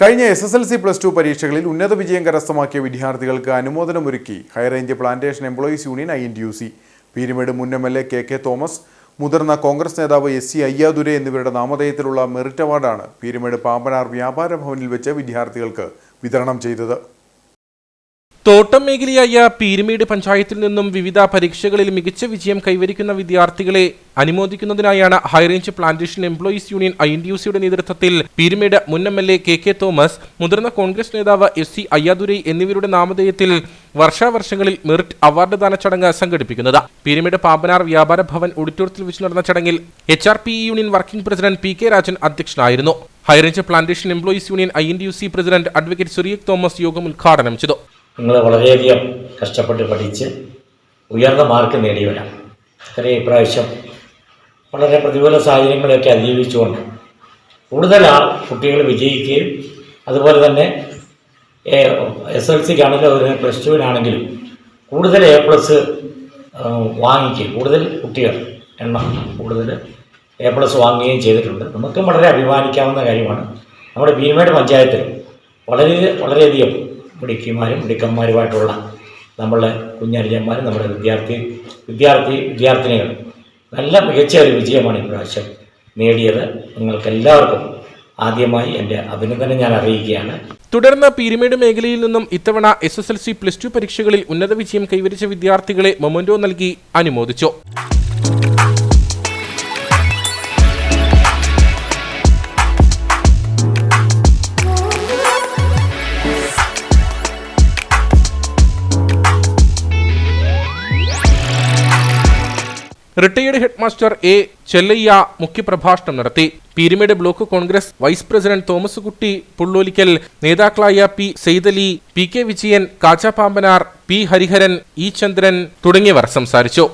കഴിഞ്ഞ S S L C plus two പരീക്ഷകളിൽ ഉന്നത വിജയം കരസ്ഥമാക്കിയ വിദ്യാർത്ഥികൾക്ക് അനുമോദനമൊരുക്കി. High range plantation employees union I N T U C Peerumedu മുൻ M L A K K Thomas മുതിർന്ന കോൺഗ്രസ് നേതാവ് എസ് സി അയ്യാദുരെ എന്നിവരുടെ നാമധേയത്തിലുള്ള മെറിറ്റ് അവാർഡാണ് പീരുമേട് പാമ്പനാർ വ്യാപാര ഭവനിൽ വെച്ച് വിദ്യാർത്ഥികൾക്ക് വിതരണം ചെയ്തത്. തോട്ടം മേഖലയായ പീരുമേട് പഞ്ചായത്തിൽ നിന്നും വിവിധ പരീക്ഷകളിൽ മികച്ച വിജയം കൈവരിക്കുന്ന വിദ്യാർത്ഥികളെ അനുമോദിക്കുന്നതിനായാണ് high range plantation employees union I N D U സിയുടെ നേതൃത്വത്തിൽ പീരുമേട് മുൻ M L A K K Thomas മുതിർന്ന കോൺഗ്രസ് നേതാവ് എസ് സി അയ്യാദുരൈ എന്നിവരുടെ നാമധേയത്തിൽ വർഷാവർഷങ്ങളിൽ മെറിറ്റ് അവാർഡ് ദാന ചടങ്ങ് സംഘടിപ്പിക്കുന്നത്. പീരുമേട് പാമ്പനാർ വ്യാപാര ഭവൻ ഓഡിറ്റോറിയത്തിൽ വെച്ച് നടന്ന ചടങ്ങിൽ H R P union working president P K Rajan അധ്യക്ഷനായിരുന്നു. High range plantation employees union I N D U C president advocate Suriyak Thomas യോഗം ഉദ്ഘാടനം ചെയ്തു. നിങ്ങൾ വളരെയധികം കഷ്ടപ്പെട്ട് പഠിച്ച് ഉയർന്ന മാർക്ക് നേടിയവരാണ് അത്രയും ഇപ്രാവശ്യം വളരെ പ്രതികൂല സാഹചര്യങ്ങളെയൊക്കെ അതിജീവിച്ചുകൊണ്ട് കൂടുതൽ ആ കുട്ടികൾ വിജയിക്കുകയും അതുപോലെ തന്നെ എസ് എൽ സിക്കാണെങ്കിലും അതുപോലെ പ്ലസ് ടുവിനാണെങ്കിലും കൂടുതൽ എ പ്ലസ് വാങ്ങിക്കുകയും കൂടുതൽ കുട്ടികൾ എണ്ണം കൂടുതൽ എ പ്ലസ് വാങ്ങുകയും ചെയ്തിട്ടുണ്ട്. നമുക്കും വളരെ അഭിമാനിക്കാവുന്ന കാര്യമാണ്. നമ്മുടെ ഭീമയുടെ പഞ്ചായത്തിൽ വളരെ വളരെയധികം മിടുക്കിമാരും മുടിക്കന്മാരുമായിട്ടുള്ള നമ്മളെ കുഞ്ഞനുജന്മാരും നമ്മുടെ വിദ്യാർത്ഥി വിദ്യാർത്ഥി വിദ്യാർത്ഥിനികൾ. നല്ല മികച്ച ഒരു വിജയമാണ് ഇപ്രാവശ്യം നേടിയത്. നിങ്ങൾക്കെല്ലാവർക്കും ആദ്യമായി എന്റെ അഭിനന്ദനം ഞാൻ അറിയിക്കുകയാണ്. തുടർന്ന് പീരുമേട് മേഖലയിൽ നിന്നും ഇത്തവണ S S L C plus two പരീക്ഷകളിൽ ഉന്നത വിജയം കൈവരിച്ച വിദ്യാർത്ഥികളെ മൊമന്റോ നൽകി അനുമോദിച്ചു. റിട്ടയേർഡ് ഹെഡ്മാസ്റ്റർ എ ചെല്ലയ്യ മുഖ്യപ്രഭാഷണം നടത്തി. Peerumedu block Congress vice president Thomas Kutty Pullolikkal നേതാക്കളായ P Saithali P K Vijayan Kachappampanar P Hariharan E Chandran തുടങ്ങിയവർ സംസാരിച്ചു.